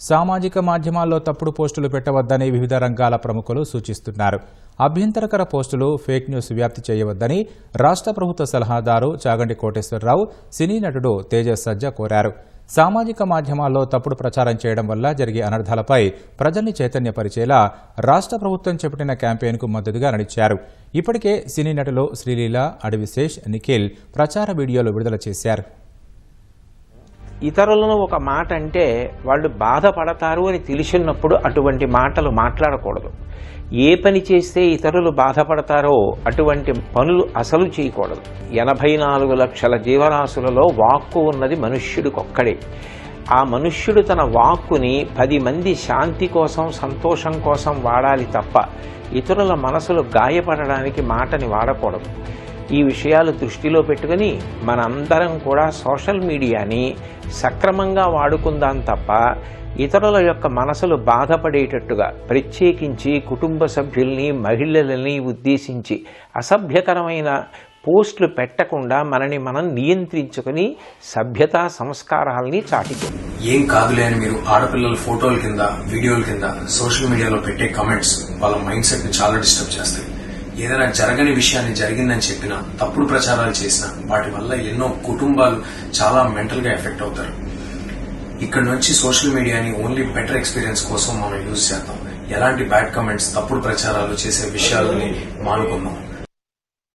సామాజిక మాధ్యమాల్లో తప్పుడు పోస్టులు పెట్టవద్దని వివిధ రంగాల ప్రముఖులు సూచిస్తున్నారు. అభ్యంతరకర పోస్టులు ఫేక్ న్యూస్ వ్యాప్తి చేయవద్దని రాష్ట్ర ప్రభుత్వ సలహాదారు చాగంటి కోటేశ్వరరావు సినీ నటుడు తేజస్ సజ్జ కోరారు. సామాజిక మాధ్యమాల్లో తప్పుడు ప్రచారం చేయడం వల్ల జరిగే అనర్థాలపై ప్రజల్ని చైతన్యపరిచేలా రాష్ట్ర ప్రభుత్వం చేపట్టిన క్యాంపెయిన్కు మద్దతుగా నడిచారు. ఇప్పటికే సినీ నటులు శ్రీలీల అడవిశేష్ నిఖిల్ ప్రచార వీడియోలు విడుదల చేశారు. ఇతరులను ఒక మాట అంటే వాళ్ళు బాధపడతారు అని తెలిసినప్పుడు అటువంటి మాటలు మాట్లాడకూడదు. ఏ పని చేస్తే ఇతరులు బాధపడతారో అటువంటి పనులు అసలు చేయకూడదు. ఎనభై నాలుగు లక్షల జీవరాశులలో వాక్కు ఉన్నది మనుష్యుడికొక్కడే. ఆ మనుష్యుడు తన వాక్కుని పది మంది శాంతి కోసం సంతోషం కోసం వాడాలి తప్ప ఇతరుల మనసులు గాయపడడానికి మాటని వాడకూడదు. ఈ విషయాలు దృష్టిలో పెట్టుకుని మనందరం కూడా సోషల్ మీడియాని సక్రమంగా వాడుకుందాం తప్ప ఇతరుల యొక్క మనసులు బాధపడేటట్టుగా ప్రత్యేకించి కుటుంబ సభ్యుల్ని మహిళలని ఉద్దేశించి అసభ్యకరమైన పోస్టులు పెట్టకుండా మనని మనం నియంత్రించుకుని సభ్యతా సంస్కారాల్ని చాటికో ఏం కాదులే అని మీరు ఆడపిల్లల ఫోటోల కింద వీడియోల కింద సోషల్ మీడియాలో పెట్టే కమెంట్స్ వాళ్ళ మైండ్ సెట్ని చాలా డిస్టర్బ్ చేస్తాయి. ఏదైనా జరగని విషయాన్ని జరిగిందని చెప్పినా తప్పుడు ప్రచారాలు చేసినా వాటి వల్ల ఎన్నో కుటుంబాలు చాలా మెంటల్గా ఎఫెక్ట్ అవుతారు. ఇక్కడ నుంచి సోషల్ మీడియాని ఓన్లీ బెటర్ ఎక్స్పీరియన్స్ కోసం మనం యూజ్ చేద్దాం. ఎలాంటి బ్యాడ్ కమెంట్స్ తప్పుడు ప్రచారాలు చేసే విషయాలని మానుకుందాం.